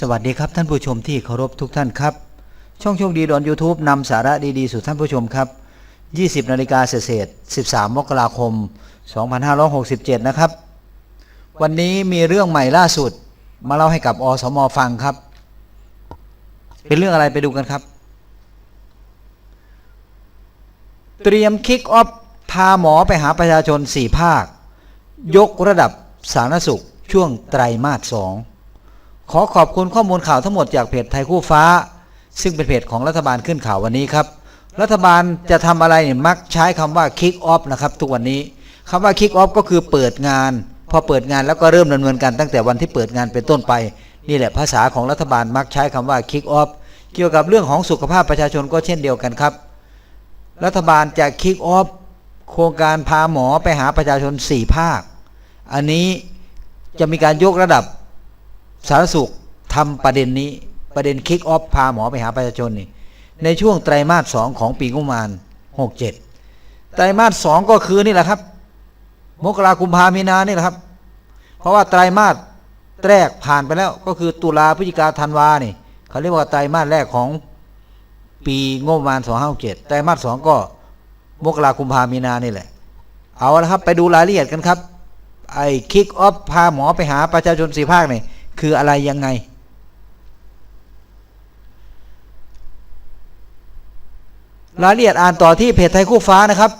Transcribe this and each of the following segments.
สวัสดีครับท่านผู้ชมที่เคารพทุกท่านครับ ช่องโชคดีดอน YouTube นำสาระดีๆ สู่ท่านผู้ชมครับ 20นาฬิกาเศษ13 มกราคม 2567 นะครับ วันนี้มีเรื่องใหม่ล่าสุด มาเล่าให้กับอสมฟังครับ เป็นเรื่องอะไรไปดูกันครับ เตรียมคิกออฟพาหมอไปหาประชาชน 4 ภาค ยกระดับสาธารณสุขช่วงไตรมาส2 ขอขอบคุณข้อมูลข่าวทั้งหมดจากเพจไทยคู่ฟ้า ซึ่งเป็นเพจของรัฐบาลขึ้นข่าววันนี้ครับ รัฐบาลจะทำอะไรเนี่ยมักใช้คำว่า kick off นะครับทุกวันนี้คำว่า kick off ก็คือเปิดงาน พอเปิดงานแล้วก็เริ่มดำเนินการตั้งแต่วันที่เปิดงานเป็นต้นไป นี่แหละภาษาของรัฐบาลมักใช้คำว่า kick off เกี่ยวกับเรื่องของสุขภาพประชาชนก็เช่นเดียวกันครับ รัฐบาลจะ kick off โครงการพาหมอไปหาประชาชน 4 ภาค อันนี้จะมีการยกระดับ สาธารณสุขทำประเด็นนี้ประเด็นคิกออฟพาหมอไปหาประชาชนนี่ในช่วงไตรมาสสองของปีงบประมาณหกเจ็ดไตรมาสสองก็คือนี่แหละครับ มกราคุมพามีนานี่แหละครับ เพราะว่าไตรมาสแรกผ่านไปแล้วก็คือตุลาพฤศจิกาธันวานี่เขาเรียกว่าไตรมาสแรกของปีงบประมาณสองห้าเจ็ดไตรมาสสองก็มกราคุมพามีนานี่แหละ เอาละครับ ไปดูรายละเอียดกันครับ ไอ้คิกออฟพาหมอไปหาประชาชนสี่ภาคนี่ คืออะไรยังไง รายละเอียดอ่านต่อที่เพจไทยคู่ฟ้านะครับ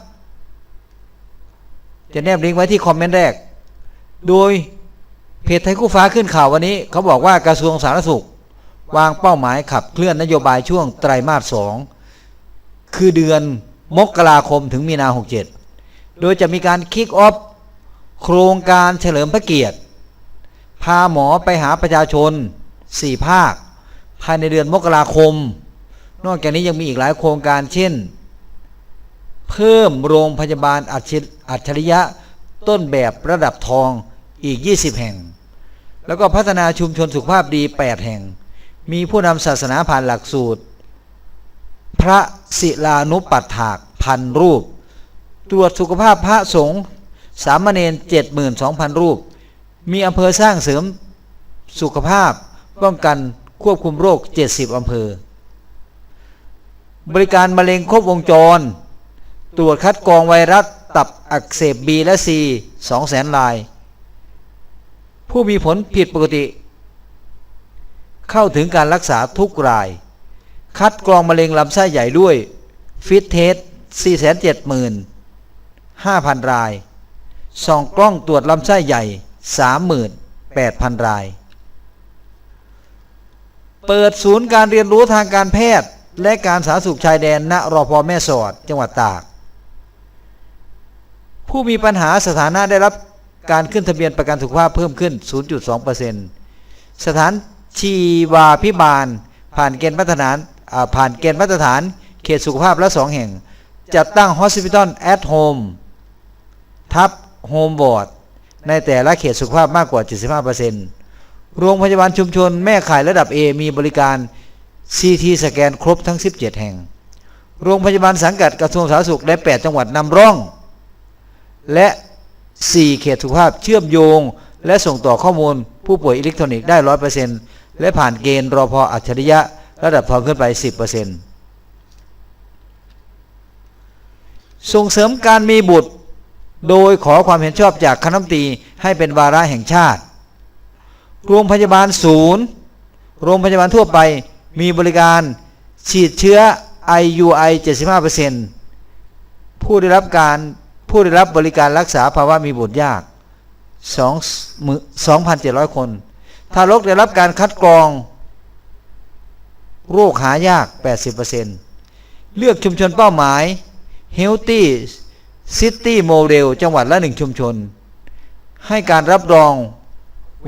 จะแนบลิงก์ไว้ที่คอมเมนต์แรก โดยเพจไทยคู่ฟ้าขึ้นข่าววันนี้ เขาบอกว่ากระทรวงสาธารณสุข วางเป้าหมายขับเคลื่อนนโยบายช่วงไตรมาสสองคือเดือนมกราคมถึงมีนาหกเจ็ดโดยจะมีการคิกออฟโครงการเฉลิมพระเกียรติ พาหมอไปหาประชาชน4ภาค ภายในเดือนมกราคม นอกจากนี้ยังมีอีกหลายโครงการเช่น เพิ่มโรงพยาบาลอัจฉริอัจฉริยะต้นแบบระดับทองอีก 20 แห่ง แล้วก็พัฒนาชุมชนสุขภาพดี 8 แห่ง มีผู้นำศาสนาผ่านหลักสูตร พระศิลานุปัฏฐากพันรูป ตรวจสุขภาพพระสงฆ์สามเณร72,000 รูป มีอำเภอสร้างเสริมสุขภาพ ป้องกันควบคุมโรค 70 อำเภอ บริการมะเร็งครบวงจร ตรวจคัดกรองไวรัสตับอักเสบ B และ C 2แสนราย ผู้มีผลผิดปกติ เข้าถึงการรักษาทุกราย คัดกรองมะเร็งลำไส้ใหญ่ด้วย ฟิตเทส475,000 รายส่องกล้องตรวจลำไส้ใหญ่ 38,000 ราย เปิดศูนย์การเรียนรู้ทางการแพทย์ และการสาธารณสุขชายแดนณรอพอแม่สอดจังหวัดตาก ผู้มีปัญหาสถานะได้รับการขึ้นทะเบียนประกันสุขภาพเพิ่มขึ้น 0.2%สถานชีวาพิบาล ผ่านเกณฑ์มาตรฐานอ่าผ่านเกณฑ์มาตรฐาน เขตสุขภาพละสองแห่ง จัดตั้ง Hospital at Home ทับโฮมบอร์ด ในแต่ละเขตสุขภาพมากกว่า 75%โรงพยาบาลชุมชนแม่ข่ายระดับ A มีบริการ CT สแกนครบทั้ง 17 แห่ง โรงพยาบาลสังกัดกระทรวงสาธารณสุขและ 8 จังหวัดนำร่อง และ 4 เขตสุขภาพเชื่อมโยง และส่งต่อข้อมูลผู้ป่วยอิเล็กทรอนิกส์ได้ 100%และผ่านเกณฑ์รอพออัจฉริยะระดับทองขึ้นไป 10%ส่งเสริมการมีบุตร โดยขอความเห็นชอบจากคณะมนตรีให้เป็นวาระแห่งชาติ โรงพยาบาลศูนย์ โรงพยาบาลทั่วไปมีบริการฉีดเชื้อ IUI 75%ผู้ได้รับการผู้ได้รับบริการรักษาภาวะมีบุตรยาก2 2,700 คน ทารกได้รับการคัดกรอง โรคหายาก 80%เลือกชุมชนเป้าหมาย Healthy City Model จังหวัดละหนึ่งชุมชน ให้การรับรอง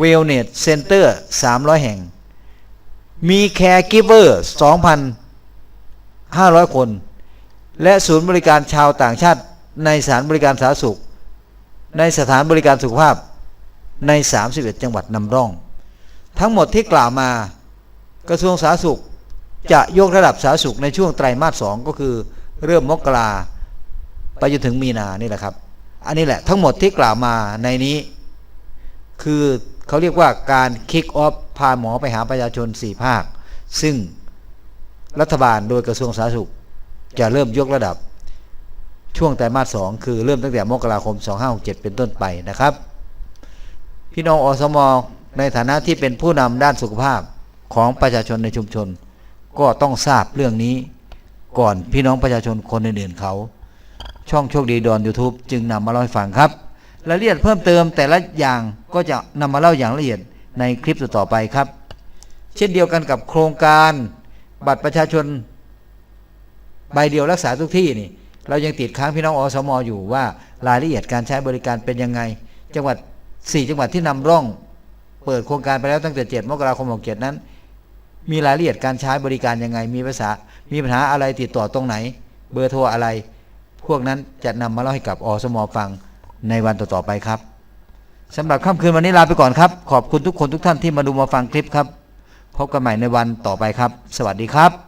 Wellness Center 300 แห่ง มี Caregiver 2,500 คน และศูนย์บริการชาวต่างชาติในสถานบริการสาธารณสุข ในสถานบริการสุขภาพใน 31 จังหวัดนำร่อง ทั้งหมดที่กล่าวมากระทรวงสาธารณสุขจะยกระดับสาธารณสุขในช่วงไตรมาสสองก็คือเริ่มมกรา ไปจนถึงมีนานี่แหละครับ อันนี้แหละทั้งหมดที่กล่าวมาในนี้ คือเขาเรียกว่าการคิกออฟพาหมอไปหาประชาชนสี่ภาค ซึ่งรัฐบาลโดยกระทรวงสาธารณสุข จะเริ่มยกระดับช่วงไตรมาสสองคือเริ่มตั้งแต่มกราคม 2567 เป็นต้นไปนะครับ พี่น้องอสมในฐานะที่เป็นผู้นำด้านสุขภาพของประชาชนในชุมชน ก็ต้องทราบเรื่องนี้ก่อนพี่น้องประชาชนคนอื่นๆเขา ช่องโชคดีดอน YouTube จึงนำมาเล่าให้ฟังครับรายละเอียดเพิ่มเติมแต่ละอย่างก็จะนำมาเล่าอย่างละเอียดในคลิปต่อไปครับ เช่นเดียวกันกับโครงการบัตรประชาชนใบเดียวรักษาทุกที่นี่ เรายังติดค้างพี่น้องอสมอยู่ว่ารายละเอียดการใช้บริการเป็นยังไง จังหวัด 4 จังหวัดที่นำร่อง เปิดโครงการไปแล้วตั้งแต่ 7 มกราคม67นั้น มีรายละเอียดการใช้บริการยังไง มีภาษา มีปัญหาอะไรติดต่อตรงไหน เบอร์โทรอะไร พวกนั้นจะนำมาเล่าให้กับอสมฟังในวันต่อๆไปครับสำหรับค่ำคืนวันนี้ลาไปก่อนครับ ขอบคุณทุกคนทุกท่านที่มาดูมาฟังคลิปครับ พบกันใหม่ในวันต่อไปครับ สวัสดีครับ